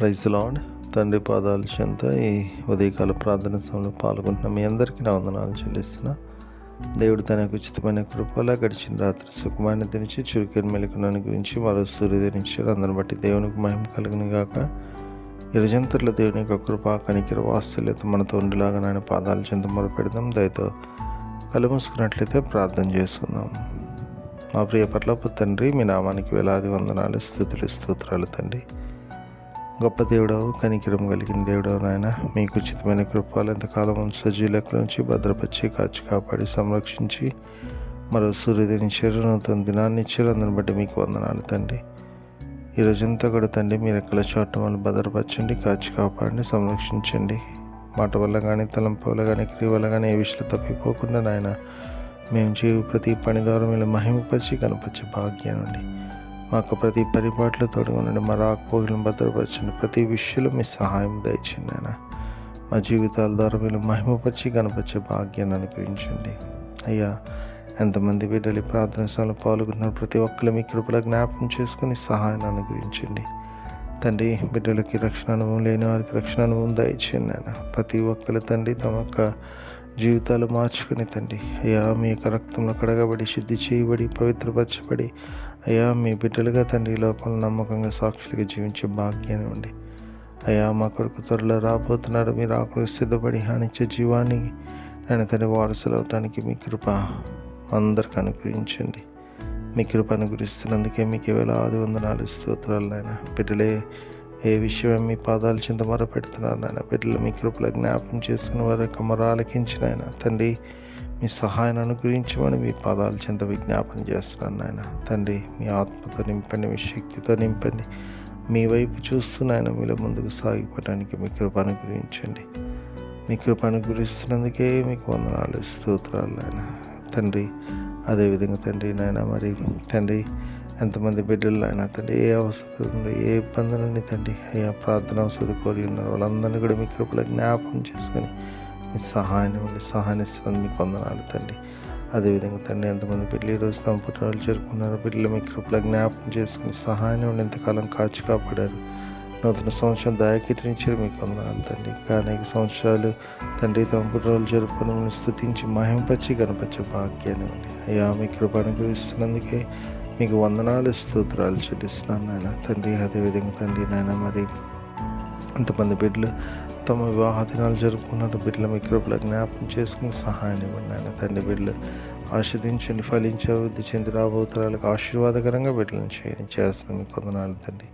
Praise lord తండ్రి పాదాలు చెంత ఈ ఉదయకాల ప్రార్థన సమయంలో పాల్గొంటున్న మీ అందరికీ నా వందనాలు చెల్లిస్తున్నా. దేవుడు తనకు ఉచితమైన కృపలా గడిచిన రాత్రి సుఖమాన్ని దినిచి చురుకైన మెలకునని గురించి మరో సూర్యదినిచ్చారు అందరిని బట్టి దేవునికి మహిమ కలిగిన గాక. ఇరజంతర్ల దేవుని యొక్క కృప కనికిర వాత్సల్యత మనతో ఉండిలాగా నాయన పాదాలు చెంత మొదలుపెడదాం దయతో కలుమూసుకున్నట్లయితే ప్రార్థన చేసుకుందాం. మా ప్రియ పట్లపు తండ్రి మీ నామానికి వేలాది వందనాలు స్థుతులు స్తోత్రాలు తండ్రి. గొప్ప దేవుడవు కనికిరం కలిగిన దేవుడవు నాయన మీకు ఉచితమైన కృపాలు ఎంతకాలం సజీలకు నుంచి భద్రపరిచి కాచి కాపాడి సంరక్షించి మరో సూర్యుడిని ఇచ్చారు నూతన దినాన్ని ఇచ్చారు. అందరిని బట్టి మీకు వందనాలు తండ్రి. ఈ రోజంతా కూడా తండ్రి మీరు ఎక్కడ చోట వల్ల భద్రపరచండి కాచి కాపాడండి సంరక్షించండి. మాట వల్ల కానీ తలంపు వల్ల కానీ క్రియ వల్ల కానీ ఏ విషయంలో తప్పిపోకుండా నాయన మేము చేయు ప్రతి పని ద్వారా మీరు మహిమపరిచి కనపరిచే భాగ్యం మాకు ప్రతి పరిపాట్లు తోడు ఉండండి. మా రాకపోకలను భద్రపరచండి. ప్రతి విషయంలో మీ సహాయం దయచండి ఆయన మా జీవితాల ద్వారా మీరు మహిమపరిచి కనపరిచే భాగ్యాన్ని అనుగ్రహించండి. అయ్యా ఎంతమంది బిడ్డలు ఈ ప్రార్థన పాల్గొన్నారు ప్రతి ఒక్కరు మీ కృపల జ్ఞాపకం చేసుకుని సహాయాన్ని అనుగ్రహించండి. తండ్రి బిడ్డలకి రక్షణ అనుభవం లేని వారికి రక్షణ అనుభవం దయచేయండి ఆయన ప్రతి ఒక్కరు తండ్రి తమ యొక్క జీవితాలు మార్చుకుని తండ్రి. అయ్యా మీ యొక్క రక్తంలో కడగబడి శుద్ధి చేయబడి పవిత్రపరచబడి అయ్యా మీ బిడ్డలుగా తండ్రి ఈ లోకంలో నమ్మకంగా సాక్షులుగా జీవించే భాగ్యాన్ని ఉండి అయ్యా మా కొరకు త్వరలో రాబోతున్నారు. మీరు ఆకులు సిద్ధపడి హానిచ్చే జీవాన్ని నేను తండ్రి వారసులు అవటానికి మీ కృప అందరికి అనుగ్రహించండి. మీ కృప అనుగ్రహిస్తున్నందుకే మీకు వేలాది వందనాలు స్తోత్రాలు నాయన. బిడ్డలే ఏ విషయం మీ పాదాల చింత మొర పెడుతున్నారు నాయన. బిడ్డలు మీ కృపలో జ్ఞాపం చేసుకుని వారి యొక్క మొర ఆలకించిన ఆయన తండ్రి మీ సహాయాన్ని అనుగ్రహించమని మీ పాదాలు చెంత విజ్ఞాపన చేస్తున్నాను నాయన. తండ్రి మీ ఆత్మతో నింపండి మీ శక్తితో నింపండి. మీ వైపు చూస్తూ నాయన మీలో ముందుకు సాగిపోవడానికి మీ కృప అనుగ్రహించండి. మీ కృప అనుగ్రహిస్తున్నందుకే మీకు వందనాలు స్తోత్రాలు నాయన. తండ్రి అదేవిధంగా తండ్రి నాయన మరి తండ్రి ఎంతమంది బిడ్డలు ఆయన తండ్రి ఏ అవసరం ఏ ఇబ్బందులు తండ్రి అయ్యా ప్రార్థన అవసరం కోరి ఉన్నారు వాళ్ళందరినీ కూడా మీ కృపలో జ్ఞాపకం చేసుకొని మీ సహాయాన్ని ఉండి సహాయాన్ని ఇస్తుంది మీకు వందనాలు తండ్రి అదేవిధంగా తండ్రి ఎంతమంది బిడ్డలు ఈరోజు తమ పుట్టినరోజు జరుపుకున్నారు పిల్లలు మీ కృపల జ్ఞాపకం చేసుకుని సహాయాన్ని ఉండి ఎంతకాలం కాచి కాపాడారు. నూతన సంవత్సరం దయకిటినిచ్చారు మీకు వందనాలు తండ్రి అనేక సంవత్సరాలు తండ్రి తమ పుట్టినరోజు జరుపుకుని స్థుతించి మహింపచ్చి కనపరిచే భాగ్యాన్ని ఉండి అయ్యా మీ కృపను గురిస్తున్నందుకే మీకు వందనాలు స్తోత్రాలు చెల్లిస్తున్నాను నాయన. తండ్రి అదేవిధంగా తండ్రి నాయన మరి ఇంతమంది బిడ్డలు తమ వివాహ దినాలు జరుపుకున్నారు బిడ్డల మీ కృపలో జ్ఞాపకం చేసుకుని సహాయం ఇవ్వండి ఆయన తండ్రి బిడ్డలు ఆస్వాదించండి ఫలించే అభివృద్ధి చెంది రాబోతురాలకు ఆశీర్వాదకరంగా బిడ్డలను చేయని చేస్తాను మీకు తండ్రి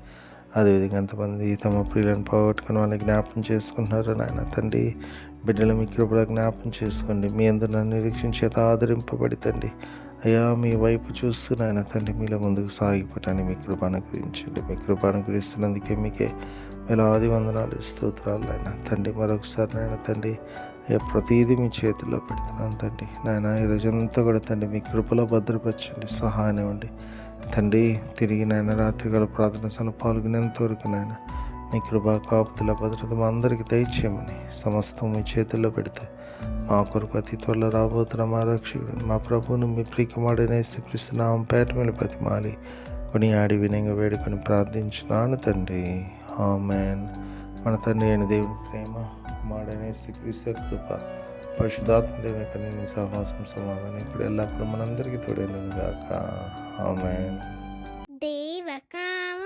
అదేవిధంగా ఎంతమంది తమ ప్రియులను పోగొట్టుకుని వాళ్ళని జ్ఞాపకం చేసుకుంటున్నారు నాయన. తండ్రి బిడ్డల మీ కృపలో జ్ఞాపకం చేసుకోండి. మీ అందరూ నన్ను నిరీక్షించేత ఆదరింపబడి తండ్రి అయ్యా మీ వైపు చూస్తూ నాయన తండ్రి మీలో ముందుకు సాగిపోవటాన్ని మీ కృప అనుగ్రహించండి మీ కృప అనుగ్రహిస్తున్నందుకే మీకే వేలాది వందనాలు స్తోత్రాలు నాయన. తండ్రి మరొకసారి నాయన తండ్రి అయ్యా ప్రతిదీ మీ చేతిలో పెడుతున్నాను తండ్రి. నాయన ఈ రోజంతా కూడా తండ్రి మీ కృపలో భద్రపరచండి సహాయం ఇవ్వండి. తండ్రి తిరిగి నాయన రాత్రికాల ప్రార్థన సలు పాల్గొనేంత వరకు నాయన మీ కృపా కాపుతుల భద్రత మా అందరికీ దయచేయమని సమస్తం మీ చేతుల్లో పెడితే మా కొరకు అతి త్వరలో రాబోతున్న మా రక్షకుడు మా ప్రభువును మీ ప్రియకుమారుడైన స్థిపిస్తున్నాం పేట మీద బతిమాలి కొని ఆడి వినయంగా వేడుకొని ప్రార్థించినాను తండ్రి. ఆమెన్. మన తండ్రి అయిన దేవుని ప్రేమ మాడనే శ్రీకృష్ణ కృప పరిశుధాత్మ దేవుని కన్నీ సహవాసం సమాధానం ఇప్పుడు ఎల్లప్పుడూ మనందరికీ తోడైన గాక. ఆమెన్. దేవకా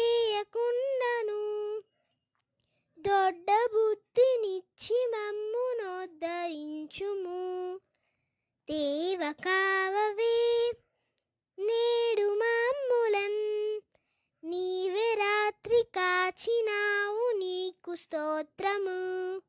దొడ్డ బుద్ధినిచ్చి మమ్ము నోద్ధరించుము. దేవ కావవే నేడు మమ్ములన్. నీవే రాత్రి కాచినావు నీకు స్తోత్రము.